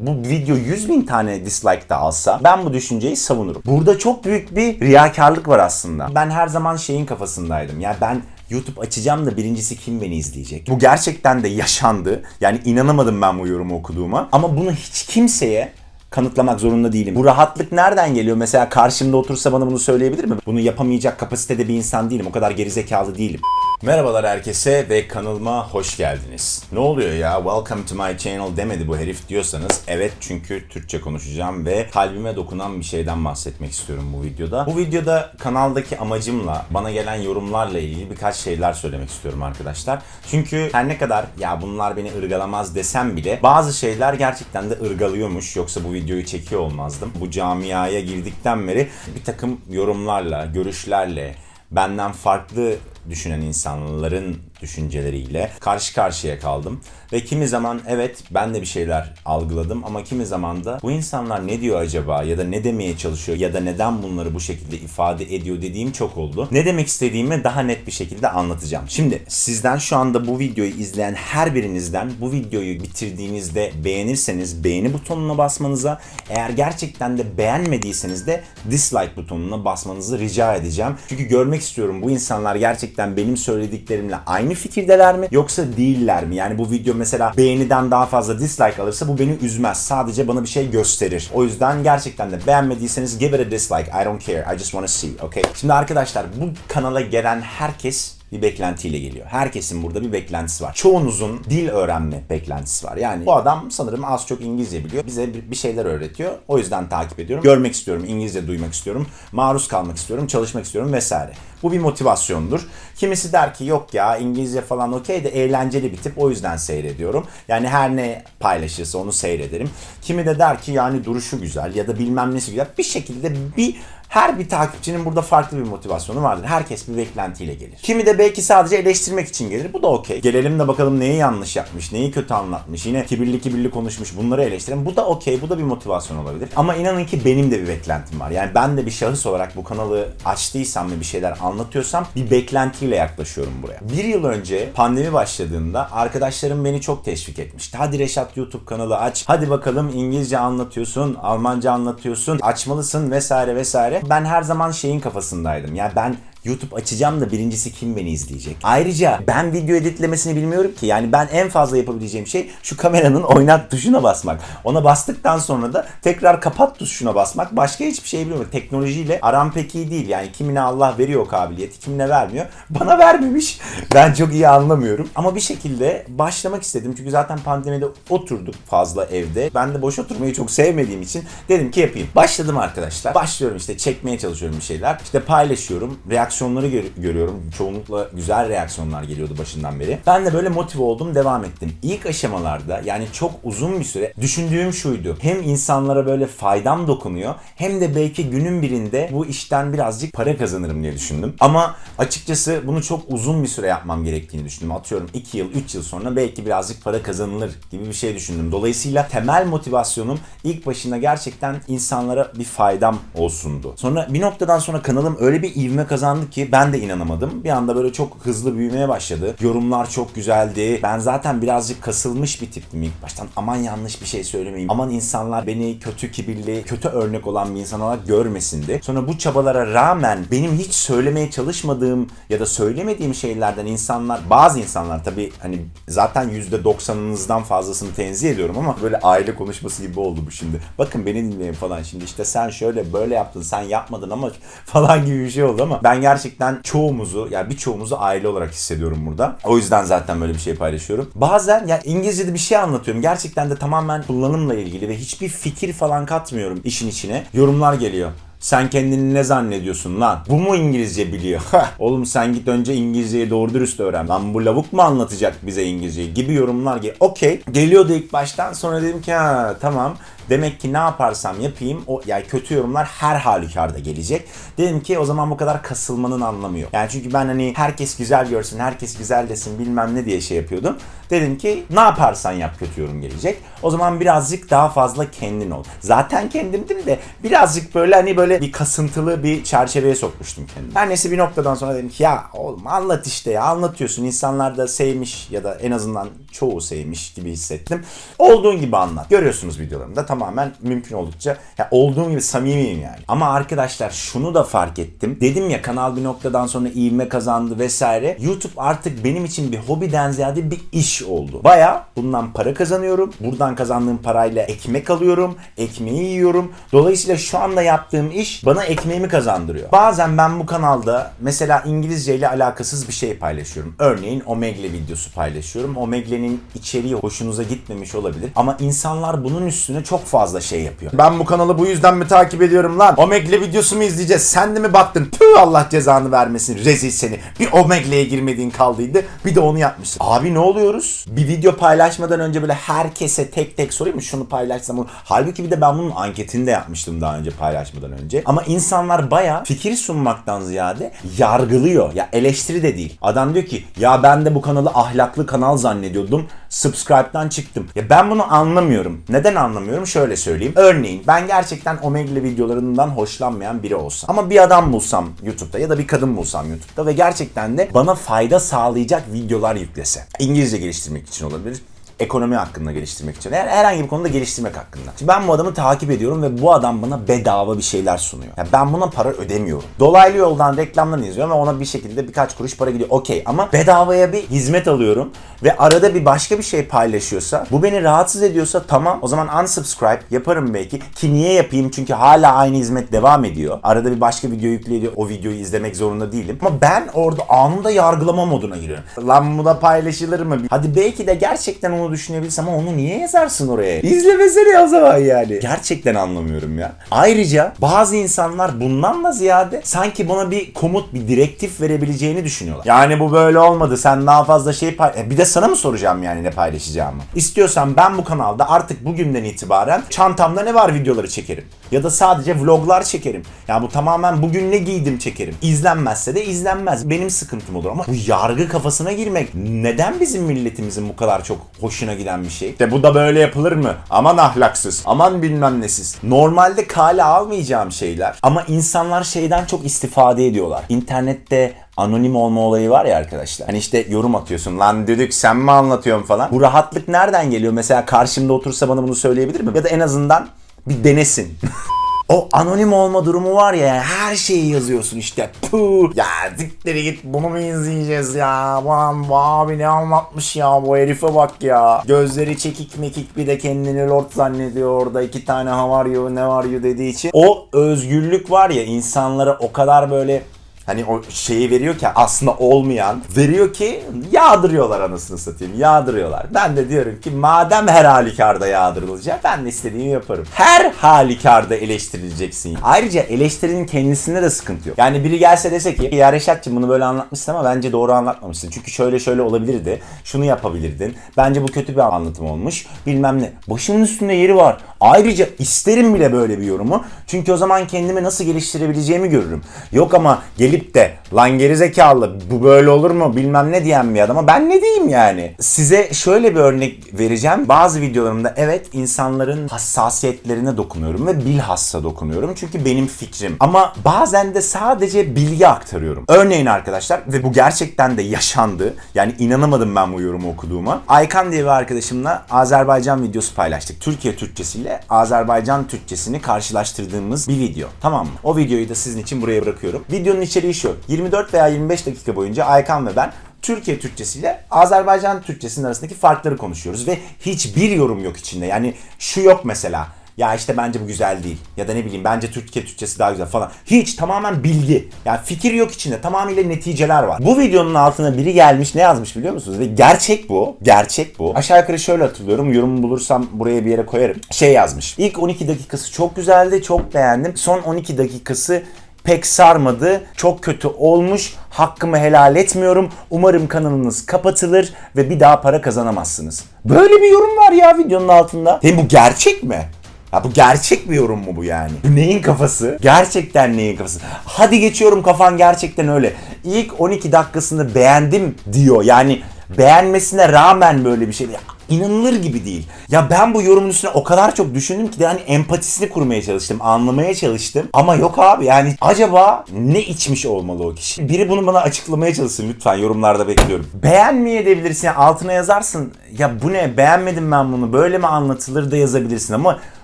Bu video 100 bin tane dislike da alsa ben bu düşünceyi savunurum. Burada çok büyük bir riyakarlık var aslında. Ben her zaman şeyin kafasındaydım. Ya ben YouTube açacağım da birincisi kim beni izleyecek? Bu gerçekten de yaşandı. Yani inanamadım ben bu yorumu okuduğuma. Ama bunu hiç kimseye kanıtlamak zorunda değilim. Bu rahatlık nereden geliyor? Mesela karşımda otursa bana bunu söyleyebilir mi? Bunu yapamayacak kapasitede bir insan değilim. O kadar gerizekalı değilim. Merhabalar herkese ve kanalıma hoş geldiniz. Ne oluyor ya? Welcome to my channel demedi bu herif diyorsanız evet çünkü Türkçe konuşacağım ve kalbime dokunan bir şeyden bahsetmek istiyorum bu videoda. Bu videoda kanaldaki amacımla bana gelen yorumlarla ilgili birkaç şeyler söylemek istiyorum arkadaşlar. Çünkü her ne kadar ya bunlar beni ırgalamaz desem bile bazı şeyler gerçekten de ırgalıyormuş. Yoksa bu videoyu çekiyor olmazdım. Bu camiaya girdikten beri bir takım yorumlarla, görüşlerle, benden farklı düşünen insanların düşünceleriyle karşı karşıya kaldım. Ve kimi zaman evet ben de bir şeyler algıladım ama kimi zaman da bu insanlar ne diyor acaba ya da ne demeye çalışıyor ya da neden bunları bu şekilde ifade ediyor dediğim çok oldu. Ne demek istediğimi daha net bir şekilde anlatacağım. Şimdi sizden şu anda bu videoyu izleyen her birinizden bu videoyu bitirdiğinizde beğenirseniz beğeni butonuna basmanıza eğer gerçekten de beğenmediyseniz de dislike butonuna basmanızı rica edeceğim. Çünkü görmek istiyorum bu insanlar gerçekten benim söylediklerimle aynı fikirdeler mi yoksa değiller mi? Yani bu video mesela beğeniden daha fazla dislike alırsa bu beni üzmez. Sadece bana bir şey gösterir. O yüzden gerçekten de beğenmediyseniz give it a dislike. I don't care. I just wanna see. Okay? Şimdi arkadaşlar bu kanala gelen herkes bir beklentiyle geliyor. Herkesin burada bir beklentisi var. Çoğunuzun dil öğrenme beklentisi var. Yani bu adam sanırım az çok İngilizce biliyor. Bize bir şeyler öğretiyor. O yüzden takip ediyorum. Görmek istiyorum, İngilizce duymak istiyorum, maruz kalmak istiyorum, çalışmak istiyorum vesaire. Bu bir motivasyondur. Kimisi der ki yok ya İngilizce falan okey de eğlenceli bir tip o yüzden seyrediyorum. Yani her ne paylaşırsa onu seyrederim. Kimi de der ki yani duruşu güzel ya da bilmem nesi güzel. Bir şekilde bir her bir takipçinin burada farklı bir motivasyonu vardır. Herkes bir beklentiyle gelir. Kimi de belki sadece eleştirmek için gelir. Bu da okey. Gelelim de bakalım neyi yanlış yapmış, neyi kötü anlatmış. Yine kibirli kibirli konuşmuş. Bunları eleştirelim. Bu da okey. Bu da bir motivasyon olabilir. Ama inanın ki benim de bir beklentim var. Yani ben de bir şahıs olarak bu kanalı açtıysam ve bir şeyler anlatıyorsam bir beklentiyle yaklaşıyorum buraya. Bir yıl önce pandemi başladığında arkadaşlarım beni çok teşvik etmişti. Hadi Reşat YouTube kanalı aç. Hadi bakalım İngilizce anlatıyorsun, Almanca anlatıyorsun, açmalısın vesaire vesaire. Ben her zaman şeyin kafasındaydım. Yani ben YouTube açacağım da birincisi kim beni izleyecek? Ayrıca ben video editlemesini bilmiyorum ki. Yani ben en fazla yapabileceğim şey şu kameranın oynat tuşuna basmak. Ona bastıktan sonra da tekrar kapat tuşuna basmak. Başka hiçbir şey bilmiyorum. Teknolojiyle aram pek iyi değil. Yani kimine Allah veriyor o kabiliyeti, kimine vermiyor. Bana vermemiş. Ben çok iyi anlamıyorum. Ama bir şekilde başlamak istedim. Çünkü zaten pandemide oturduk fazla evde. Ben de boş oturmayı çok sevmediğim için dedim ki yapayım. Başladım arkadaşlar. Başlıyorum işte çekmeye çalışıyorum bir şeyler. İşte paylaşıyorum. Reaksiyonları gör- görüyorum. Çoğunlukla güzel reaksiyonlar geliyordu başından beri. Ben de böyle motive oldum, devam ettim. İlk aşamalarda yani çok uzun bir süre düşündüğüm şuydu. Hem insanlara böyle faydam dokunuyor hem de belki günün birinde bu işten birazcık para kazanırım diye düşündüm. Ama açıkçası bunu çok uzun bir süre yapmam gerektiğini düşündüm. Atıyorum 2 yıl, 3 yıl sonra belki birazcık para kazanılır gibi bir şey düşündüm. Dolayısıyla temel motivasyonum ilk başında gerçekten insanlara bir faydam olsundu. Sonra bir noktadan sonra kanalım öyle bir ivme kazandı ki ben de inanamadım. Bir anda böyle çok hızlı büyümeye başladı. Yorumlar çok güzeldi. Ben zaten birazcık kasılmış bir tiptim ilk baştan. Aman yanlış bir şey söylemeyeyim. Aman insanlar beni kötü kibirli, kötü örnek olan bir insan olarak görmesin de. Sonra bu çabalara rağmen benim hiç söylemeye çalışmadığım ya da söylemediğim şeylerden insanlar, bazı insanlar tabii hani zaten %90'ınızdan fazlasını tenzih ediyorum ama böyle aile konuşması gibi oldu bu şimdi. Bakın beni dinleyin falan şimdi işte sen şöyle böyle yaptın sen yapmadın ama falan gibi bir şey oldu ama ben gerçekten çoğumuzu yani birçoğumuzu aile olarak hissediyorum burada. O yüzden zaten böyle bir şey paylaşıyorum. Bazen ya İngilizce'de bir şey anlatıyorum. Gerçekten de tamamen kullanımla ilgili ve hiçbir fikir falan katmıyorum işin içine. Yorumlar geliyor. Sen kendini ne zannediyorsun lan? Bu mu İngilizce biliyor? Oğlum sen git önce İngilizceyi doğru dürüst öğren. Lan bu lavuk mu anlatacak bize İngilizceyi? Gibi yorumlar geliyor. Okey. Geliyordu ilk baştan. Sonra dedim ki ha tamam. Demek ki ne yaparsam yapayım o yani kötü yorumlar her halükarda gelecek. Dedim ki o zaman bu kadar kasılmanın anlamı yok. Yani çünkü ben hani herkes güzel görsün, herkes güzel desin bilmem ne diye şey yapıyordum. Dedim ki ne yaparsan yap kötü yorum gelecek. O zaman birazcık daha fazla kendin ol. Zaten kendimdim de birazcık böyle hani böyle bir kasıntılı bir çerçeveye sokmuştum kendimi. Her neyse bir noktadan sonra dedim ki ya oğlum anlat işte ya anlatıyorsun. İnsanlar da sevmiş ya da en azından çoğu sevmiş gibi hissettim. Olduğun gibi anlat. Görüyorsunuz videolarımda tamamen mümkün oldukça ya olduğum gibi samimiyim yani. Ama arkadaşlar şunu da fark ettim. Dedim ya kanal bir noktadan sonra ivme kazandı vesaire. YouTube artık benim için bir hobiden ziyade bir iş oldu. Baya bundan para kazanıyorum. Buradan kazandığım parayla ekmek alıyorum. Ekmeği yiyorum. Dolayısıyla şu anda yaptığım iş bana ekmeğimi kazandırıyor. Bazen ben bu kanalda mesela İngilizce ile alakasız bir şey paylaşıyorum. Örneğin Omegle videosu paylaşıyorum. Omegle'nin içeriği hoşunuza gitmemiş olabilir. Ama insanlar bunun üstüne çok fazla şey yapıyor. Ben bu kanalı bu yüzden mi takip ediyorum lan? Omegle videosu mu izleyeceğiz? Sen de mi baktın? Tüh Allah cezanı vermesin. Rezil seni. Bir Omegle'ye girmediğin kaldıydı. Bir de onu yapmışsın. Abi ne oluyoruz? Bir video paylaşmadan önce böyle herkese tek tek sorayım mı? Şunu paylaşsam onu. Halbuki bir de ben bunun anketini de yapmıştım daha önce paylaşmadan önce. Ama insanlar baya fikir sunmaktan ziyade yargılıyor. Ya eleştiri de değil. Adam diyor ki ya ben de bu kanalı ahlaklı kanal zannediyordum. Subscribe'dan çıktım. Ya ben bunu anlamıyorum. Neden anlamıyorum? Şöyle söyleyeyim. Örneğin ben gerçekten Omegle videolarından hoşlanmayan biri olsam. Ama bir adam bulsam YouTube'da ya da bir kadın bulsam YouTube'da ve gerçekten de bana fayda sağlayacak videolar yüklese. İngilizce geliştirmek için olabilir ekonomi hakkında geliştirmek için. Her, herhangi bir konuda geliştirmek hakkında. Şimdi ben bu adamı takip ediyorum ve bu adam bana bedava bir şeyler sunuyor. Yani ben buna para ödemiyorum. Dolaylı yoldan reklamlarını izliyorum ve ona bir şekilde birkaç kuruş para gidiyor. Okey ama bedavaya bir hizmet alıyorum ve arada bir başka bir şey paylaşıyorsa bu beni rahatsız ediyorsa tamam o zaman unsubscribe yaparım belki ki niye yapayım çünkü hala aynı hizmet devam ediyor. Arada bir başka video yükleniyor o videoyu izlemek zorunda değilim. Ama ben orada anında yargılama moduna giriyorum. Lan bu da paylaşılır mı? Hadi belki de gerçekten onu düşünebilsem ama onu niye yazarsın oraya? İzlemesene o zaman yani. Gerçekten anlamıyorum ya. Ayrıca bazı insanlar bundan da ziyade sanki bana bir komut, bir direktif verebileceğini düşünüyorlar. Yani bu böyle olmadı. Sen daha fazla şey pay... E bir de sana mı soracağım yani ne paylaşacağımı? İstiyorsan ben bu kanalda artık bugünden itibaren çantamda ne var videoları çekerim. Ya da sadece vloglar çekerim. Yani bu tamamen bugün ne giydim çekerim. İzlenmezse de izlenmez. Benim sıkıntım olur ama bu yargı kafasına girmek neden bizim milletimizin bu kadar çok hoşuna giden bir şey? De bu da böyle yapılır mı? Aman ahlaksız. Aman bilmem nesiz. Normalde kale almayacağım şeyler. Ama insanlar şeyden çok istifade ediyorlar. İnternette anonim olma olayı var ya arkadaşlar. Hani işte yorum atıyorsun lan düdük sen mi anlatıyorsun falan. Bu rahatlık nereden geliyor? Mesela karşımda otursa bana bunu söyleyebilir mi? Ya da en azından bir denesin. O anonim olma durumu var ya yani her şeyi yazıyorsun işte. Puh. Ya dikleri git bunu mu izleyeceğiz ya? Lan bu abi ne anlatmış ya bu herife bak ya. Gözleri çekik mekik bir de kendini lord zannediyor orada iki tane how are you ne var you dediği için. O özgürlük var ya insanlara o kadar böyle Hani o şeyi veriyor ki aslında olmayan veriyor ki yağdırıyorlar anasını satayım yağdırıyorlar. Ben de diyorum ki madem her halükarda yağdırılacak ben de istediğimi yaparım. Her halükarda eleştirileceksin. Ayrıca eleştirinin kendisinde de sıkıntı yok. Yani biri gelse dese ki ya Reşat'cığım bunu böyle anlatmışsın ama bence doğru anlatmamışsın. Çünkü şöyle şöyle olabilirdi. Şunu yapabilirdin. Bence bu kötü bir anlatım olmuş. Bilmem ne. Başımın üstünde yeri var. Ayrıca isterim bile böyle bir yorumu. Çünkü o zaman kendimi nasıl geliştirebileceğimi görürüm. Yok ama gelip de lan gerizekalı bu böyle olur mu bilmem ne diyen bir adama ben ne diyeyim yani. Size şöyle bir örnek vereceğim. Bazı videolarımda evet insanların hassasiyetlerine dokunuyorum ve bilhassa dokunuyorum. Çünkü benim fikrim. Ama bazen de sadece bilgi aktarıyorum. Örneğin arkadaşlar ve bu gerçekten de yaşandı. Yani inanamadım ben bu yorumu okuduğuma. Aykan diye bir arkadaşımla Azerbaycan videosu paylaştık. Türkiye Türkçesiyle Azerbaycan Türkçesini karşılaştırdığımız bir video. Tamam mı? O videoyu da sizin için buraya bırakıyorum. Videonun içeriği şu. 24 veya 25 dakika boyunca Aykan ve ben Türkiye Türkçesi ile Azerbaycan Türkçesinin arasındaki farkları konuşuyoruz ve hiçbir yorum yok içinde. Yani şu yok mesela. Ya işte bence bu güzel değil. Ya da ne bileyim bence Türkiye Türkçesi daha güzel falan. Hiç tamamen bilgi. Yani fikir yok içinde. Tamamıyla neticeler var. Bu videonun altına biri gelmiş ne yazmış biliyor musunuz? Ve gerçek bu. Gerçek bu. Aşağı yukarı şöyle hatırlıyorum. Yorumu bulursam buraya bir yere koyarım. Şey yazmış. İlk 12 dakikası çok güzeldi. Çok beğendim. Son 12 dakikası pek sarmadı. Çok kötü olmuş. Hakkımı helal etmiyorum. Umarım kanalınız kapatılır ve bir daha para kazanamazsınız. Böyle bir yorum var ya videonun altında. Hem bu gerçek mi? Ya bu gerçek bir yorum mu bu yani? Bu neyin kafası? Gerçekten neyin kafası? Hadi geçiyorum kafan gerçekten öyle. İlk 12 dakikasını beğendim diyor. Yani beğenmesine rağmen böyle bir şey. İnanılır gibi değil. Ya ben bu yorumun üstüne o kadar çok düşündüm ki de hani empatisini kurmaya çalıştım, anlamaya çalıştım. Ama yok abi yani acaba ne içmiş olmalı o kişi? Biri bunu bana açıklamaya çalışsın lütfen yorumlarda bekliyorum. Beğenmeyebilirsin yani altına yazarsın. Ya bu ne beğenmedim ben bunu böyle mi anlatılır da yazabilirsin ama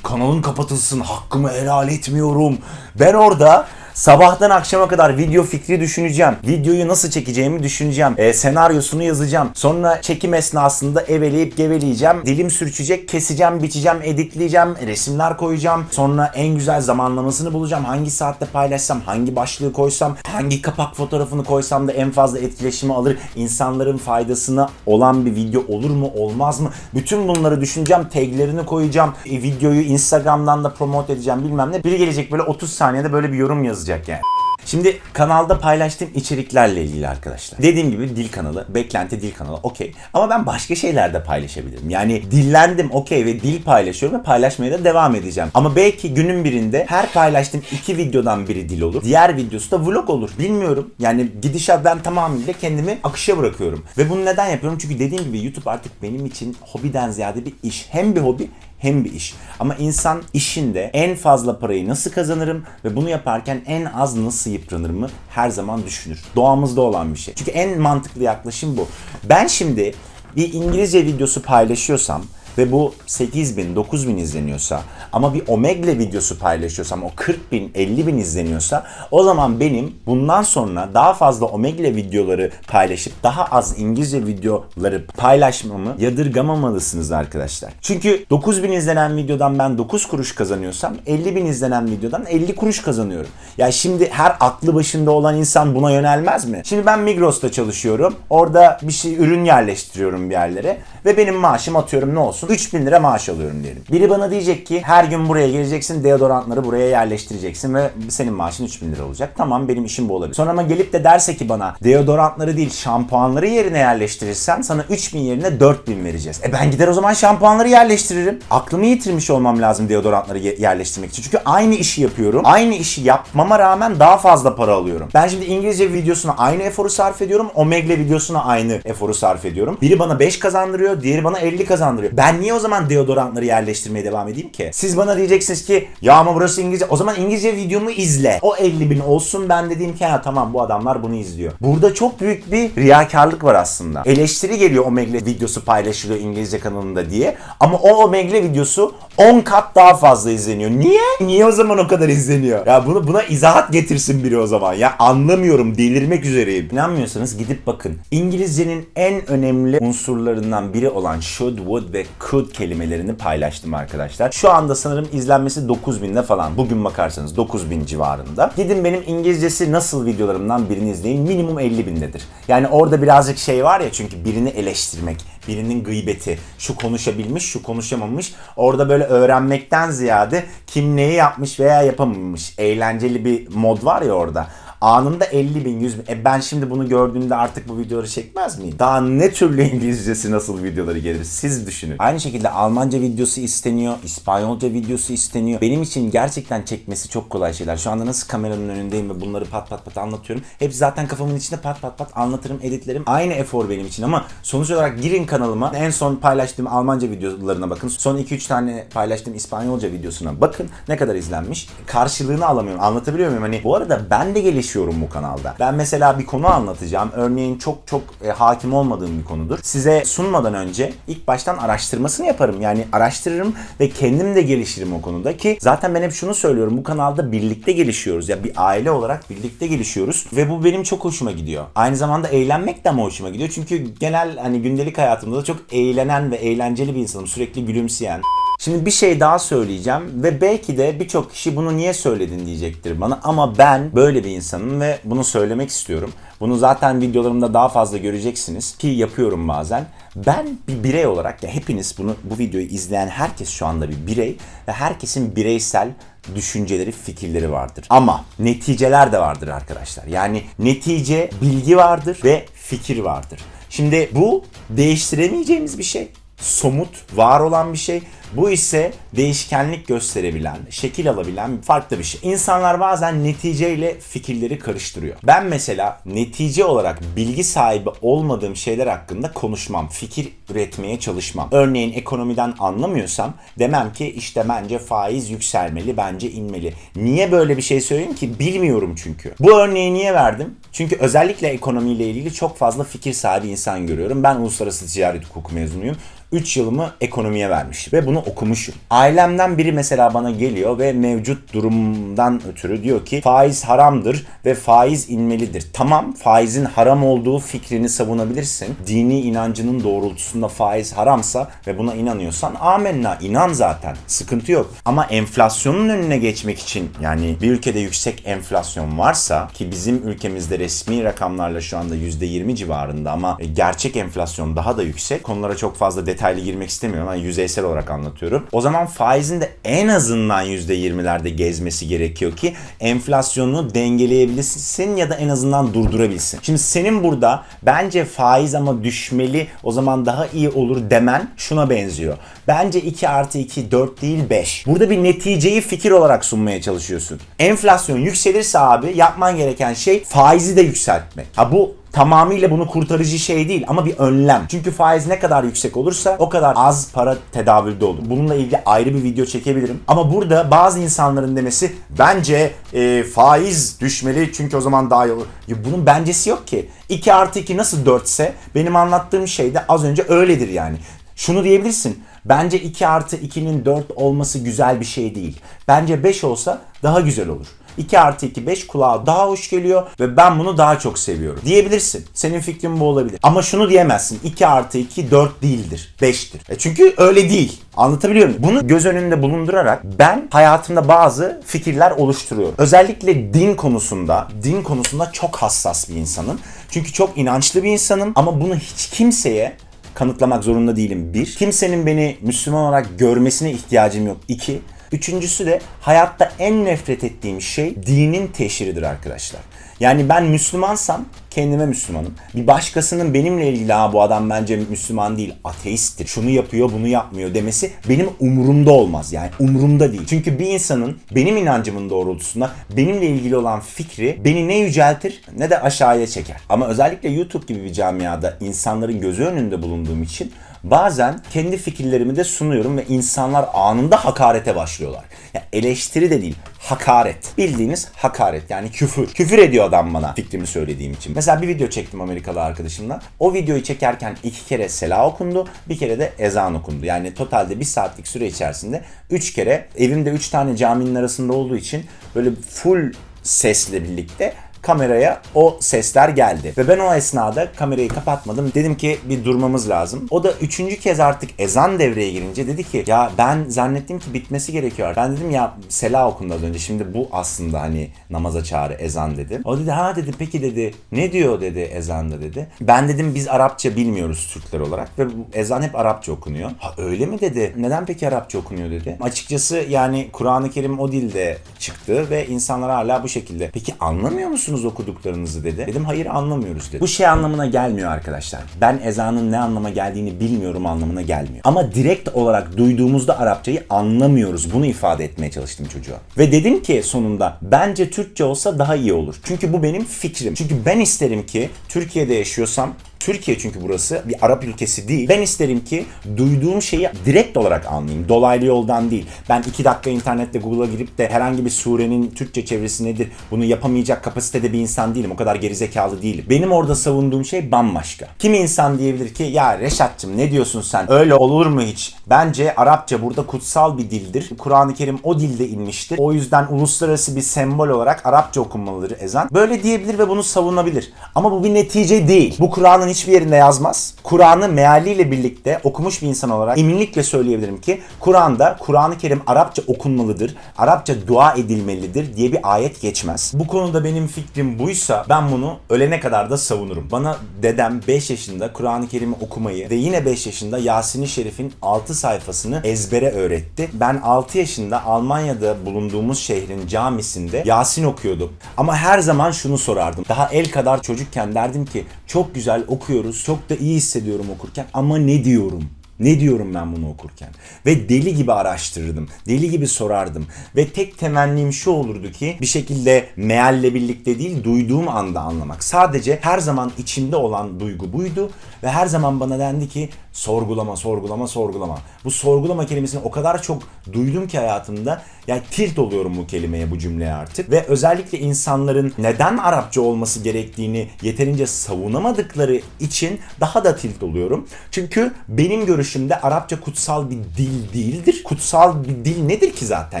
kanalın kapatılsın hakkımı helal etmiyorum. Ben orada Sabahtan akşama kadar video fikri düşüneceğim. Videoyu nasıl çekeceğimi düşüneceğim. E, senaryosunu yazacağım. Sonra çekim esnasında eveleyip geveleyeceğim. Dilim sürçecek, keseceğim, biçeceğim, editleyeceğim, resimler koyacağım. Sonra en güzel zamanlamasını bulacağım. Hangi saatte paylaşsam, hangi başlığı koysam, hangi kapak fotoğrafını koysam da en fazla etkileşimi alır. İnsanların faydasına olan bir video olur mu, olmaz mı? Bütün bunları düşüneceğim. Taglerini koyacağım. E, videoyu Instagram'dan da promote edeceğim bilmem ne. Biri gelecek böyle 30 saniyede böyle bir yorum yazacak yani. Şimdi kanalda paylaştığım içeriklerle ilgili arkadaşlar. Dediğim gibi dil kanalı, beklenti dil kanalı okey. Ama ben başka şeyler de paylaşabilirim. Yani dillendim okey ve dil paylaşıyorum ve paylaşmaya da devam edeceğim. Ama belki günün birinde her paylaştığım iki videodan biri dil olur. Diğer videosu da vlog olur. Bilmiyorum. Yani gidişat ben tamamıyla kendimi akışa bırakıyorum. Ve bunu neden yapıyorum? Çünkü dediğim gibi YouTube artık benim için hobiden ziyade bir iş. Hem bir hobi hem bir iş. Ama insan işinde en fazla parayı nasıl kazanırım ve bunu yaparken en az nasıl yıpranırımı her zaman düşünür. Doğamızda olan bir şey. Çünkü en mantıklı yaklaşım bu. Ben şimdi bir İngilizce videosu paylaşıyorsam ve bu 8 bin, 9 bin izleniyorsa ama bir Omegle videosu paylaşıyorsam o 40 bin, 50 bin izleniyorsa o zaman benim bundan sonra daha fazla Omegle videoları paylaşıp daha az İngilizce videoları paylaşmamı yadırgamamalısınız arkadaşlar. Çünkü 9 bin izlenen videodan ben 9 kuruş kazanıyorsam 50 bin izlenen videodan 50 kuruş kazanıyorum. Ya şimdi her aklı başında olan insan buna yönelmez mi? Şimdi ben Migros'ta çalışıyorum. Orada bir şey ürün yerleştiriyorum bir yerlere ve benim maaşım atıyorum ne olsun 3000 lira maaş alıyorum diyelim. Biri bana diyecek ki her gün buraya geleceksin deodorantları buraya yerleştireceksin ve senin maaşın 3000 lira olacak. Tamam benim işim bu olabilir. Sonra ama gelip de derse ki bana deodorantları değil şampuanları yerine yerleştirirsen sana 3000 yerine 4000 vereceğiz. E ben gider o zaman şampuanları yerleştiririm. Aklımı yitirmiş olmam lazım deodorantları ye- yerleştirmek için. Çünkü aynı işi yapıyorum. Aynı işi yapmama rağmen daha fazla para alıyorum. Ben şimdi İngilizce videosuna aynı eforu sarf ediyorum. Omegle videosuna aynı eforu sarf ediyorum. Biri bana 5 kazandırıyor, diğeri bana 50 kazandırıyor. Ben niye o zaman deodorantları yerleştirmeye devam edeyim ki? Siz bana diyeceksiniz ki ya ama burası İngilizce. O zaman İngilizce videomu izle. O 50 bin olsun ben dediğim ki ha tamam bu adamlar bunu izliyor. Burada çok büyük bir riyakarlık var aslında. Eleştiri geliyor Omegle videosu paylaşılıyor İngilizce kanalında diye. Ama o Omegle videosu 10 kat daha fazla izleniyor. Niye? Niye o zaman o kadar izleniyor? Ya bunu buna izahat getirsin biri o zaman. Ya anlamıyorum. Delirmek üzereyim. İnanmıyorsanız gidip bakın. İngilizcenin en önemli unsurlarından biri olan should, would ve could kelimelerini paylaştım arkadaşlar. Şu anda sanırım izlenmesi 9000'de falan. Bugün bakarsanız 9000 civarında. Gidin benim İngilizcesi nasıl videolarımdan birini izleyin. Minimum 50 bindedir. Yani orada birazcık şey var ya çünkü birini eleştirmek, birinin gıybeti. Şu konuşabilmiş, şu konuşamamış. Orada böyle öğrenmekten ziyade kim neyi yapmış veya yapamamış. Eğlenceli bir mod var ya orada. Anında 50 bin, 100 bin. E ben şimdi bunu gördüğümde artık bu videoları çekmez miyim? Daha ne türlü İngilizcesi nasıl videoları gelir siz düşünün. Aynı şekilde Almanca videosu isteniyor, İspanyolca videosu isteniyor. Benim için gerçekten çekmesi çok kolay şeyler. Şu anda nasıl kameranın önündeyim ve bunları pat pat pat anlatıyorum. Hep zaten kafamın içinde pat pat pat anlatırım, editlerim. Aynı efor benim için ama sonuç olarak girin kanalıma. En son paylaştığım Almanca videolarına bakın. Son 2-3 tane paylaştığım İspanyolca videosuna bakın. Ne kadar izlenmiş. Karşılığını alamıyorum. Anlatabiliyor muyum? Hani bu arada ben de gelişiyorum bu kanalda. Ben mesela bir konu anlatacağım. Örneğin çok çok e, hakim olmadığım bir konudur. Size sunmadan önce ilk baştan araştırmasını yaparım. Yani araştırırım ve kendim de gelişirim o konuda ki zaten ben hep şunu söylüyorum. Bu kanalda birlikte gelişiyoruz. Ya bir aile olarak birlikte gelişiyoruz ve bu benim çok hoşuma gidiyor. Aynı zamanda eğlenmek de ama hoşuma gidiyor. Çünkü genel hani gündelik hayatımda da çok eğlenen ve eğlenceli bir insanım. Sürekli gülümseyen. Şimdi bir şey daha söyleyeceğim ve belki de birçok kişi bunu niye söyledin diyecektir bana ama ben böyle bir insanım ve bunu söylemek istiyorum. Bunu zaten videolarımda daha fazla göreceksiniz ki yapıyorum bazen. Ben bir birey olarak ya hepiniz bunu bu videoyu izleyen herkes şu anda bir birey ve herkesin bireysel düşünceleri, fikirleri vardır. Ama neticeler de vardır arkadaşlar. Yani netice bilgi vardır ve fikir vardır. Şimdi bu değiştiremeyeceğimiz bir şey somut, var olan bir şey Bu ise değişkenlik gösterebilen, şekil alabilen farklı bir şey. İnsanlar bazen neticeyle fikirleri karıştırıyor. Ben mesela netice olarak bilgi sahibi olmadığım şeyler hakkında konuşmam, fikir üretmeye çalışmam. Örneğin ekonomiden anlamıyorsam demem ki işte bence faiz yükselmeli, bence inmeli. Niye böyle bir şey söyleyeyim ki? Bilmiyorum çünkü. Bu örneği niye verdim? Çünkü özellikle ekonomiyle ilgili çok fazla fikir sahibi insan görüyorum. Ben uluslararası ticaret hukuku mezunuyum. 3 yılımı ekonomiye vermişim ve bunu okumuşum. Ailemden biri mesela bana geliyor ve mevcut durumdan ötürü diyor ki faiz haramdır ve faiz inmelidir. Tamam faizin haram olduğu fikrini savunabilirsin. Dini inancının doğrultusunda faiz haramsa ve buna inanıyorsan amenna inan zaten. Sıkıntı yok. Ama enflasyonun önüne geçmek için yani bir ülkede yüksek enflasyon varsa ki bizim ülkemizde resmi rakamlarla şu anda %20 civarında ama gerçek enflasyon daha da yüksek. Konulara çok fazla detaylı girmek istemiyorum ama yüzeysel olarak anlatıyorum. O zaman faizin de en azından %20'lerde gezmesi gerekiyor ki enflasyonu dengeleyebilsin ya da en azından durdurabilsin. Şimdi senin burada bence faiz ama düşmeli o zaman daha iyi olur demen şuna benziyor. Bence 2 artı 2 4 değil 5. Burada bir neticeyi fikir olarak sunmaya çalışıyorsun. Enflasyon yükselirse abi yapman gereken şey faizi de yükseltmek. Ha bu tamamıyla bunu kurtarıcı şey değil ama bir önlem. Çünkü faiz ne kadar yüksek olursa o kadar az para tedavülde olur. Bununla ilgili ayrı bir video çekebilirim. Ama burada bazı insanların demesi bence e, faiz düşmeli çünkü o zaman daha iyi olur. Ya bunun bencesi yok ki. 2 artı 2 nasıl 4 ise benim anlattığım şey de az önce öyledir yani. Şunu diyebilirsin. Bence 2 artı 2'nin 4 olması güzel bir şey değil. Bence 5 olsa daha güzel olur. 2 artı 2 5 kulağa daha hoş geliyor ve ben bunu daha çok seviyorum. Diyebilirsin. Senin fikrin bu olabilir. Ama şunu diyemezsin. 2 artı 2 4 değildir. 5'tir. E çünkü öyle değil. Anlatabiliyor muyum? Bunu göz önünde bulundurarak ben hayatımda bazı fikirler oluşturuyorum. Özellikle din konusunda, din konusunda çok hassas bir insanım. Çünkü çok inançlı bir insanım ama bunu hiç kimseye kanıtlamak zorunda değilim. Bir, kimsenin beni Müslüman olarak görmesine ihtiyacım yok. İki, Üçüncüsü de hayatta en nefret ettiğim şey dinin teşhiridir arkadaşlar. Yani ben Müslümansam kendime Müslümanım. Bir başkasının benimle ilgili ha bu adam bence Müslüman değil ateisttir. Şunu yapıyor bunu yapmıyor demesi benim umurumda olmaz. Yani umurumda değil. Çünkü bir insanın benim inancımın doğrultusunda benimle ilgili olan fikri beni ne yüceltir ne de aşağıya çeker. Ama özellikle YouTube gibi bir camiada insanların gözü önünde bulunduğum için bazen kendi fikirlerimi de sunuyorum ve insanlar anında hakarete başlıyorlar. Yani eleştiri de değil, hakaret. Bildiğiniz hakaret yani küfür. Küfür ediyor adam bana fikrimi söylediğim için. Mesela bir video çektim Amerikalı arkadaşımla. O videoyu çekerken iki kere sela okundu, bir kere de ezan okundu. Yani totalde bir saatlik süre içerisinde üç kere evimde üç tane caminin arasında olduğu için böyle full sesle birlikte kameraya o sesler geldi. Ve ben o esnada kamerayı kapatmadım. Dedim ki bir durmamız lazım. O da üçüncü kez artık ezan devreye girince dedi ki ya ben zannettim ki bitmesi gerekiyor. Ben dedim ya sela okundu az önce. Şimdi bu aslında hani namaza çağrı ezan dedi. O dedi ha dedi peki dedi ne diyor dedi ezanda dedi. Ben dedim biz Arapça bilmiyoruz Türkler olarak ve bu ezan hep Arapça okunuyor. Ha öyle mi dedi. Neden peki Arapça okunuyor dedi. Açıkçası yani Kur'an-ı Kerim o dilde çıktı ve insanlar hala bu şekilde. Peki anlamıyor musun? Musunuz okuduklarınızı dedi. Dedim hayır anlamıyoruz dedi. Bu şey anlamına gelmiyor arkadaşlar. Ben ezanın ne anlama geldiğini bilmiyorum anlamına gelmiyor. Ama direkt olarak duyduğumuzda Arapçayı anlamıyoruz. Bunu ifade etmeye çalıştım çocuğa. Ve dedim ki sonunda bence Türkçe olsa daha iyi olur. Çünkü bu benim fikrim. Çünkü ben isterim ki Türkiye'de yaşıyorsam Türkiye çünkü burası bir Arap ülkesi değil. Ben isterim ki duyduğum şeyi direkt olarak anlayayım. Dolaylı yoldan değil. Ben iki dakika internette Google'a girip de herhangi bir surenin Türkçe çevirisi nedir bunu yapamayacak kapasitede bir insan değilim. O kadar gerizekalı değilim. Benim orada savunduğum şey bambaşka. Kimi insan diyebilir ki ya Reşat'cığım ne diyorsun sen? Öyle olur mu hiç? Bence Arapça burada kutsal bir dildir. Kur'an-ı Kerim o dilde inmiştir. O yüzden uluslararası bir sembol olarak Arapça okunmalıdır ezan. Böyle diyebilir ve bunu savunabilir. Ama bu bir netice değil. Bu Kur'an'ın hiçbir yerinde yazmaz. Kur'an'ı mealiyle birlikte okumuş bir insan olarak eminlikle söyleyebilirim ki Kur'an'da Kur'an-ı Kerim Arapça okunmalıdır, Arapça dua edilmelidir diye bir ayet geçmez. Bu konuda benim fikrim buysa ben bunu ölene kadar da savunurum. Bana dedem 5 yaşında Kur'an-ı Kerim'i okumayı ve yine 5 yaşında Yasin-i Şerif'in 6 sayfasını ezbere öğretti. Ben 6 yaşında Almanya'da bulunduğumuz şehrin camisinde Yasin okuyordum. Ama her zaman şunu sorardım. Daha el kadar çocukken derdim ki çok güzel okuyoruz, çok da iyi hissediyorum okurken ama ne diyorum? Ne diyorum ben bunu okurken? Ve deli gibi araştırırdım. Deli gibi sorardım. Ve tek temennim şu olurdu ki bir şekilde mealle birlikte değil duyduğum anda anlamak. Sadece her zaman içimde olan duygu buydu. Ve her zaman bana dendi ki sorgulama, sorgulama, sorgulama. Bu sorgulama kelimesini o kadar çok duydum ki hayatımda. Yani tilt oluyorum bu kelimeye, bu cümleye artık. Ve özellikle insanların neden Arapça olması gerektiğini yeterince savunamadıkları için daha da tilt oluyorum. Çünkü benim görüşümde Arapça kutsal bir dil değildir. Kutsal bir dil nedir ki zaten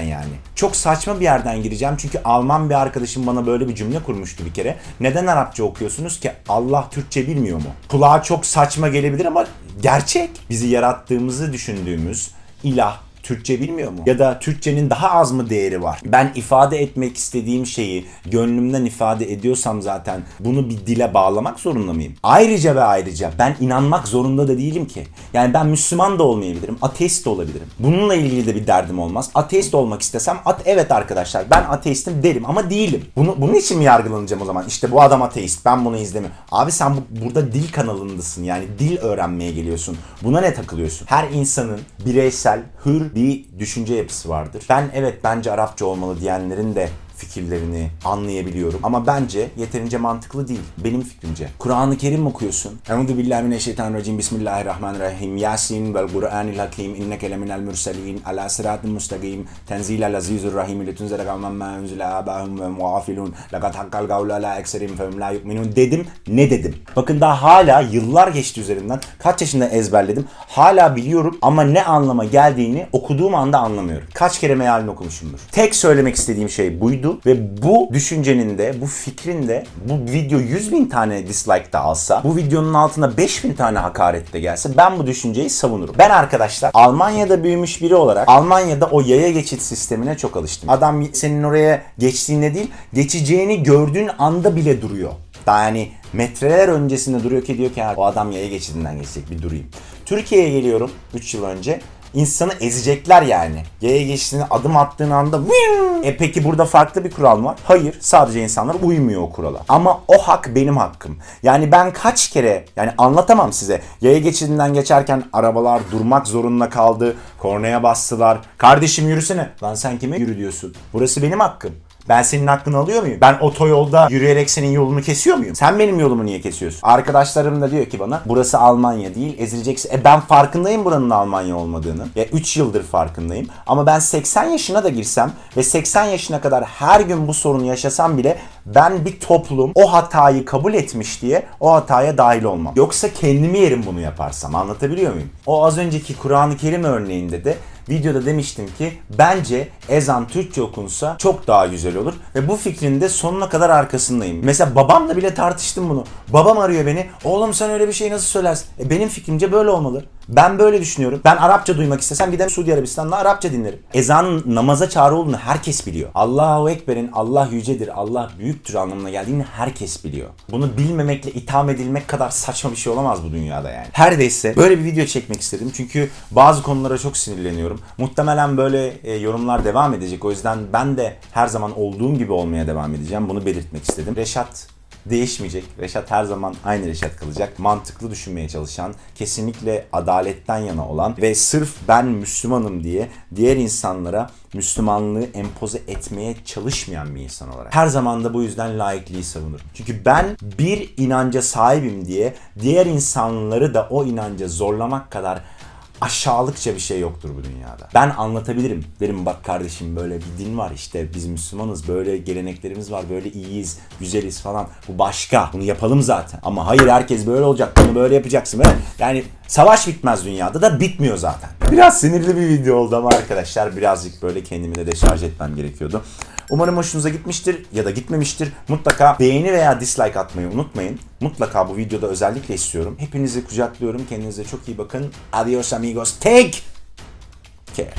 yani? Çok saçma bir yerden gireceğim çünkü Alman bir arkadaşım bana böyle bir cümle kurmuştu bir kere. Neden Arapça okuyorsunuz ki? Allah Türkçe bilmiyor mu? Kulağa çok saçma gelebilir ama gerçek. Bizi yarattığımızı düşündüğümüz ilah Türkçe bilmiyor mu? Ya da Türkçenin daha az mı değeri var? Ben ifade etmek istediğim şeyi gönlümden ifade ediyorsam zaten bunu bir dile bağlamak zorunda mıyım? Ayrıca ve ayrıca ben inanmak zorunda da değilim ki. Yani ben Müslüman da olmayabilirim, ateist de olabilirim. Bununla ilgili de bir derdim olmaz. Ateist olmak istesem at evet arkadaşlar ben ateistim derim ama değilim. Bunu bunun için mi yargılanacağım o zaman? İşte bu adam ateist ben bunu izlemiyorum. Abi sen bu, burada dil kanalındasın yani dil öğrenmeye geliyorsun. Buna ne takılıyorsun? Her insanın bireysel, hür bir düşünce yapısı vardır. Ben evet bence Arapça olmalı diyenlerin de fikirlerini anlayabiliyorum. Ama bence yeterince mantıklı değil. Benim fikrimce. Kur'an-ı Kerim okuyorsun. Euzu billahi mineşşeytanirracim. Bismillahirrahmanirrahim. Yasin vel Kur'anil hakim. İnneke leminel mürselin. Ala sıratin müstakim. Tenzilel azizur rahim. Litunzere kavmen ma unzile abahum ve muafilun. Lekad hakkal gavlu ala ekserim fehum la yu'minun. Dedim. Ne dedim? Bakın daha hala yıllar geçti üzerinden. Kaç yaşında ezberledim. Hala biliyorum ama ne anlama geldiğini okuduğum anda anlamıyorum. Kaç kere mealini okumuşumdur. Tek söylemek istediğim şey buydu ve bu düşüncenin de bu fikrin de bu video 100 bin tane dislike da alsa bu videonun altına 5000 tane hakaret de gelse ben bu düşünceyi savunurum. Ben arkadaşlar Almanya'da büyümüş biri olarak Almanya'da o yaya geçit sistemine çok alıştım. Adam senin oraya geçtiğinde değil geçeceğini gördüğün anda bile duruyor. Daha yani metreler öncesinde duruyor ki diyor ki "Ha, o adam yaya geçidinden geçecek bir durayım. Türkiye'ye geliyorum 3 yıl önce insanı ezecekler yani. Yaya geçtiğini adım attığın anda! E peki burada farklı bir kural var? Hayır. Sadece insanlar uymuyor o kurala. Ama o hak benim hakkım. Yani ben kaç kere yani anlatamam size. Yaya geçidinden geçerken arabalar durmak zorunda kaldı. Kornaya bastılar. Kardeşim yürüsene. Lan sen kime yürü diyorsun? Burası benim hakkım. Ben senin hakkını alıyor muyum? Ben otoyolda yürüyerek senin yolunu kesiyor muyum? Sen benim yolumu niye kesiyorsun? Arkadaşlarım da diyor ki bana burası Almanya değil ezileceksin. E ben farkındayım buranın Almanya olmadığını. Ya 3 yıldır farkındayım. Ama ben 80 yaşına da girsem ve 80 yaşına kadar her gün bu sorunu yaşasam bile ben bir toplum o hatayı kabul etmiş diye o hataya dahil olmam. Yoksa kendimi yerim bunu yaparsam anlatabiliyor muyum? O az önceki Kur'an-ı Kerim örneğinde de videoda demiştim ki bence ezan Türkçe okunsa çok daha güzel olur ve bu fikrin de sonuna kadar arkasındayım. Mesela babamla bile tartıştım bunu. Babam arıyor beni. Oğlum sen öyle bir şey nasıl söylersin? E benim fikrimce böyle olmalı. Ben böyle düşünüyorum. Ben Arapça duymak istesem giderim Suudi Arabistan'da Arapça dinlerim. Ezan namaza çağrı olduğunu herkes biliyor. Allahu Ekber'in Allah yücedir, Allah büyüktür anlamına geldiğini herkes biliyor. Bunu bilmemekle itham edilmek kadar saçma bir şey olamaz bu dünyada yani. Her neyse böyle bir video çekmek istedim. Çünkü bazı konulara çok sinirleniyorum. Muhtemelen böyle e, yorumlar devam edecek. O yüzden ben de her zaman olduğum gibi olmaya devam edeceğim. Bunu belirtmek istedim. Reşat değişmeyecek. Reşat her zaman aynı Reşat kalacak. Mantıklı düşünmeye çalışan, kesinlikle adaletten yana olan ve sırf ben Müslümanım diye diğer insanlara Müslümanlığı empoze etmeye çalışmayan bir insan olarak. Her zaman da bu yüzden laikliği savunurum. Çünkü ben bir inanca sahibim diye diğer insanları da o inanca zorlamak kadar aşağılıkça bir şey yoktur bu dünyada. Ben anlatabilirim. Derim bak kardeşim böyle bir din var işte biz Müslümanız böyle geleneklerimiz var böyle iyiyiz güzeliz falan. Bu başka. Bunu yapalım zaten. Ama hayır herkes böyle olacak bunu böyle yapacaksın. Böyle. Yani savaş bitmez dünyada da bitmiyor zaten. Biraz sinirli bir video oldu ama arkadaşlar birazcık böyle kendimi de deşarj etmem gerekiyordu. Umarım hoşunuza gitmiştir ya da gitmemiştir. Mutlaka beğeni veya dislike atmayı unutmayın. Mutlaka bu videoda özellikle istiyorum. Hepinizi kucaklıyorum. Kendinize çok iyi bakın. Adios amigos. Take care.